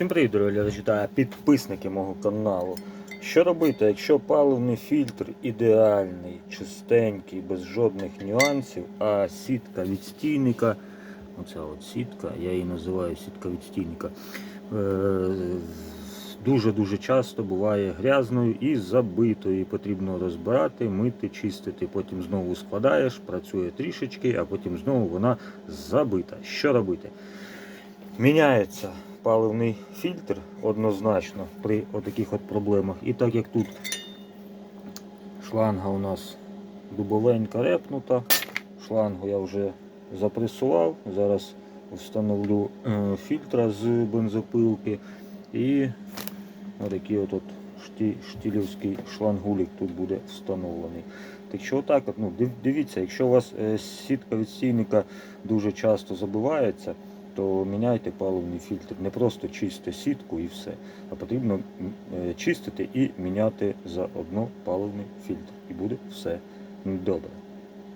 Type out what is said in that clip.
Всім привіт, дорогі глядачі та підписники мого каналу. Що робити, якщо паливний фільтр ідеальний, чистенький, без жодних нюансів, а сітка відстійника, оця от сітка, я її називаю сітка відстійника, е, дуже-дуже часто буває грязною і забитою. Потрібно розбирати, мити, чистити. Потім знову складаєш, працює трішечки, а потім знову вона забита. Що робити? Міняється паливний фільтр однозначно при отаких от проблемах. І так як тут шланга у нас дубовенька репнута, шлангу я вже запресував. Зараз встановлю е, фільтра з бензопилки і отакий от, от шті, штілівський шлангулік тут буде встановлений. Так що отак, ну, дивіться, якщо у вас е, сітка відстійника дуже часто забивається, то міняйте паливний фільтр. Не просто чисти сітку і все, а потрібно е, чистити і міняти заодно паливний фільтр. І буде все добре.